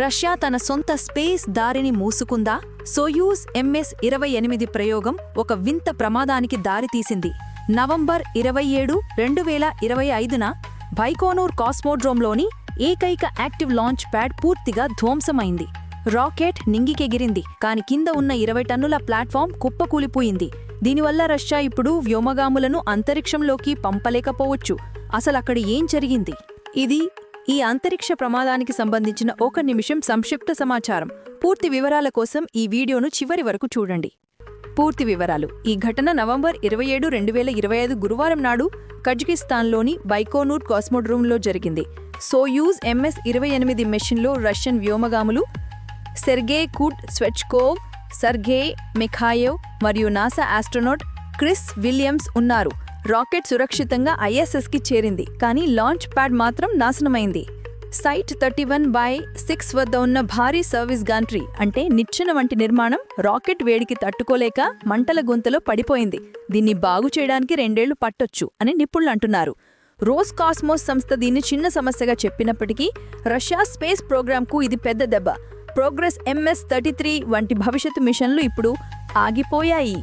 Russia తన సొంత space దారిని మూసుకుందా? సోయూస్ ఎంఎస్ ఇరవై ఎనిమిది ప్రయోగం ఒక వింత ప్రమాదానికి దారితీసింది నవంబర్ ఇరవై ఏడు రెండు వేల ఇరవై ఐదున బైకోనూర్ కాస్మోడ్రోమ్లోని ఏకైక యాక్టివ్ లాంచ్ ప్యాడ్ పూర్తిగా ధ్వంసమైంది. రాకెట్ నింగికెగిరింది కాని కింద ఉన్న ఇరవై టన్నుల ప్లాట్ఫామ్ కుప్పకూలిపోయింది. దీనివల్ల రష్యా ఇప్పుడు వ్యోమగాములను అంతరిక్షంలోకి పంపలేకపోవచ్చు. అసలక్కడ ఏం జరిగింది? ఇది ఈ అంతరిక్ష ప్రమాదానికి సంబంధించిన ఒక నిమిషం సంక్షిప్త సమాచారం. పూర్తి వివరాల కోసం ఈ వీడియోను చివరి వరకు చూడండి. పూర్తి వివరాలు. ఈ ఘటన నవంబర్ ఇరవై ఏడు రెండు వేల ఇరవై ఐదు గురువారం నాడు కజకిస్తాన్లోని బైకోనూర్ కాస్మోడ్రూమ్లో జరిగింది. సోయూజ్ ఎంఎస్ ఇరవై ఎనిమిది మెషిన్లో రష్యన్ వ్యోమగాములు సెర్గే కుట్ స్వెచ్కోవ్ సర్గే మిఖాయేవ్ మరియు నాసా ఆస్ట్రోనాట్ క్రిస్ విలియమ్స్ ఉన్నారు. రాకెట్ సురక్షితంగా ఐఎస్ఎస్కి చేరింది కానీ లాంచ్ ప్యాడ్ మాత్రం నాశనమైంది. Site thirty one by six వద్ద ఉన్న భారీ సర్వీస్ గాంట్రీ అంటే నిచ్చెన వంటి నిర్మాణం రాకెట్ వేడికి తట్టుకోలేక మంటల గుంతలో పడిపోయింది. దీన్ని బాగు చేయడానికి రెండేళ్ళు పట్టొచ్చు అని నిపుణులు అంటున్నారు. రోస్ కాస్మోస్ సంస్థ దీన్ని చిన్న సమస్యగా చెప్పినప్పటికీ రష్యా స్పేస్ ప్రోగ్రాంకు ఇది పెద్ద దెబ్బ. ప్రోగ్రెస్ ఎంఎస్ థర్టీ త్రీ వంటి భవిష్యత్తు మిషన్లు ఇప్పుడు ఆగిపోయాయి.